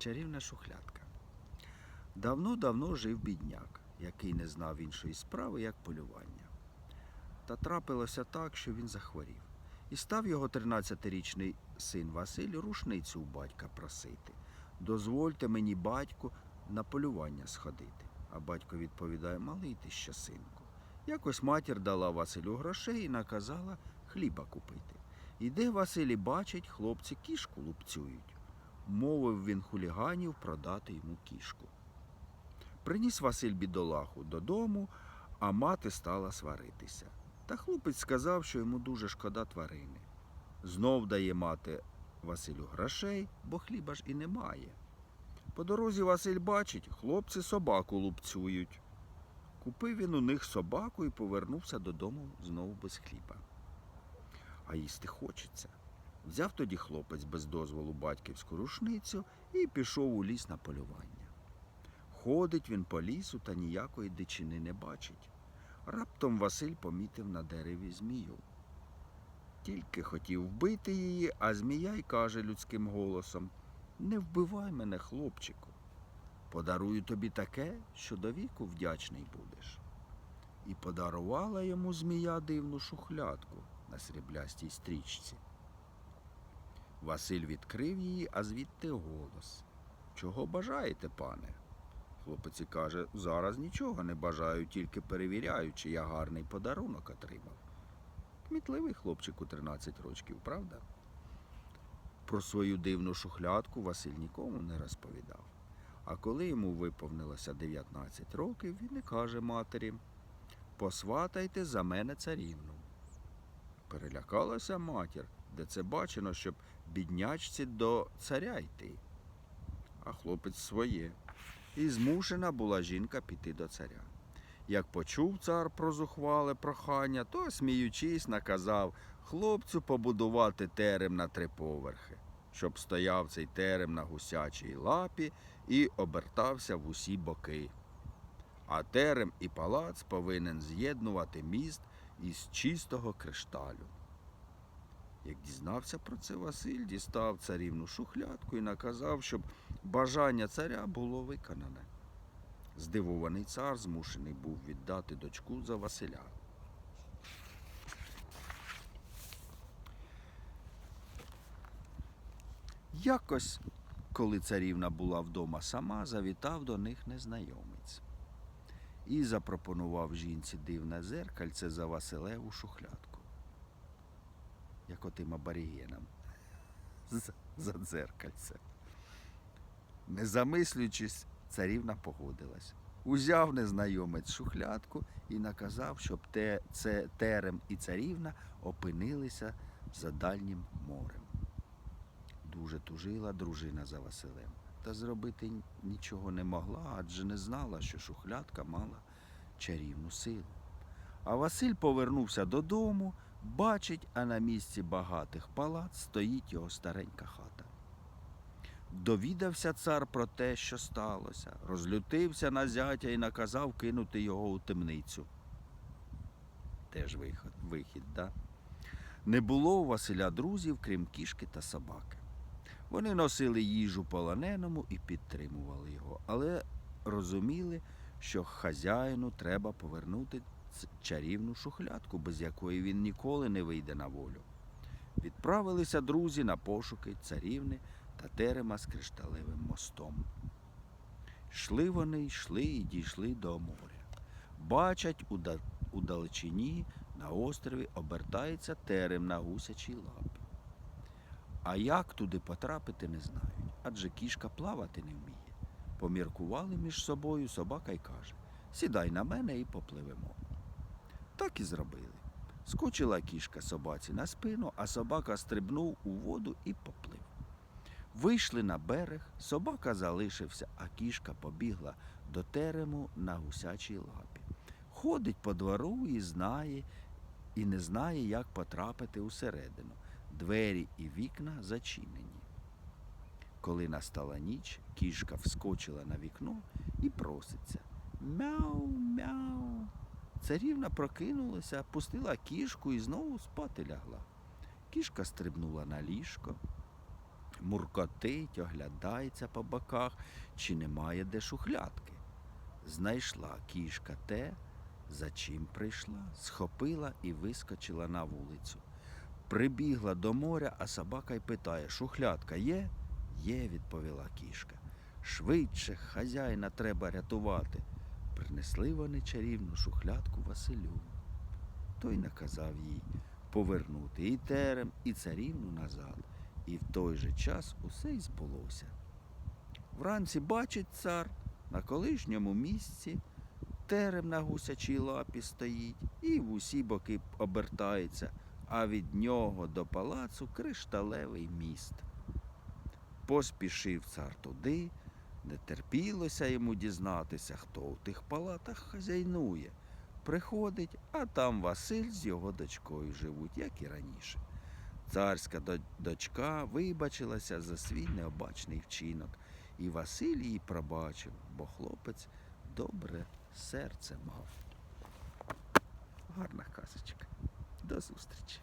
Чарівна шухлядка. Давно-давно жив бідняк, який не знав іншої справи, як полювання. Та трапилося так, що він захворів. І став його 13-річний син Василь рушницю у батька просити. Дозвольте мені, батьку, на полювання сходити. А батько відповідає, малий ти ще, синку. Якось матір дала Василю грошей і наказала хліба купити. Іде Василь і бачить, хлопці кішку лупцюють. Мовив він хуліганів продати йому кішку. Приніс Василь бідолаху додому, а мати стала сваритися. Та хлопець сказав, що йому дуже шкода тварини. Знов дає мати Василю грошей, бо хліба ж і немає. По дорозі Василь бачить, хлопці собаку лупцюють. Купив він у них собаку і повернувся додому знову без хліба. А їсти хочеться. Взяв тоді хлопець без дозволу батьківську рушницю і пішов у ліс на полювання. Ходить він по лісу та ніякої дичини не бачить. Раптом Василь помітив на дереві змію. Тільки хотів вбити її, а змія й каже людським голосом Не вбивай мене, хлопчику. Подарую тобі таке, що до віку вдячний будеш. І подарувала йому змія дивну шухлядку на сріблястій стрічці. Василь відкрив її, а звідти голос. Чого бажаєте, пане? Хлопець каже, зараз нічого не бажаю, тільки перевіряю, чи я гарний подарунок отримав. Кмітливий хлопчик у 13 років, правда? Про свою дивну шухлядку Василь нікому не розповідав. А коли йому виповнилося 19 років, він і каже матері Посватайте за мене царівну. Перелякалася матір, де це бачено, щоб біднячці до царя йти. А хлопець своє. І змушена була жінка піти до царя. Як почув цар про зухвале прохання, то, сміючись, наказав хлопцю побудувати терем на три поверхи, щоб стояв цей терем на гусячій лапі і обертався в усі боки. А терем і палац повинен з'єднувати міст із чистого кришталю. Як дізнався про це Василь, дістав царівну шухлядку і наказав, щоб бажання царя було виконане. Здивований цар змушений був віддати дочку за Василя. Якось, коли царівна була вдома сама, завітав до них незнайомець і запропонував жінці дивне зеркальце за Василеву шухлядку, як отим аборігенам за, дзеркальце. Не замислюючись, царівна погодилась. Узяв незнайомець шухлядку і наказав, щоб те, це терем і царівна опинилися за дальнім морем. Дуже тужила дружина за Василем, та зробити нічого не могла, адже не знала, що шухлядка мала чарівну силу. А Василь повернувся додому, бачить, а на місці багатих палац стоїть його старенька хата. Довідався цар про те, що сталося, розлютився на зятя і наказав кинути його у темницю. Теж вихід, вихід, да? Не було у Василя друзів, крім кішки та собаки. Вони носили їжу полоненому і підтримували його, але розуміли, що хазяїну треба повернути чарівну шухлядку, без якої він ніколи не вийде на волю. Відправилися друзі на пошуки царівни та терема з кришталевим мостом. Йшли вони, йшли і дійшли до моря. Бачать у, далечині на острові обертається терем на гусячій лапі. А як туди потрапити, не знають, адже кішка плавати не вміє. Поміркували між собою собака й каже Сідай на мене і попливемо. Так і зробили. Скочила кішка собаці на спину, а собака стрибнув у воду і поплив. Вийшли на берег, собака залишився, а кішка побігла до терему на гусячій лапі. Ходить по двору і знає, і не знає, як потрапити усередину. Двері і вікна зачинені. Коли настала ніч, кішка вскочила на вікно і проситься. Мяу. Царівна прокинулася, пустила кішку і знову спати лягла. Кішка стрибнула на ліжко, Муркотить, оглядається по боках, чи немає де шухлядки. Знайшла кішка те, за чим прийшла, схопила і вискочила на вулицю. Прибігла до моря, а собака й питає: Шухлядка є? Є, відповіла кішка. Швидше хазяїна треба рятувати. Принесли вони чарівну шухлядку Василю. Той наказав їй повернути і терем, і царівну назад. І в той же час усе й збулося. Вранці бачить цар на колишньому місці, терем на гусячій лапі стоїть і в усі боки обертається, а від нього до палацу кришталевий міст. Поспішив цар туди, не терпілося йому дізнатися, хто у тих палатах хазяйнує. Приходить, а там Василь з його дочкою живуть, як і раніше. Царська дочка вибачилася за свій необачний вчинок, і Василь її пробачив, бо хлопець добре серце мав. Гарна казочка. До зустрічі.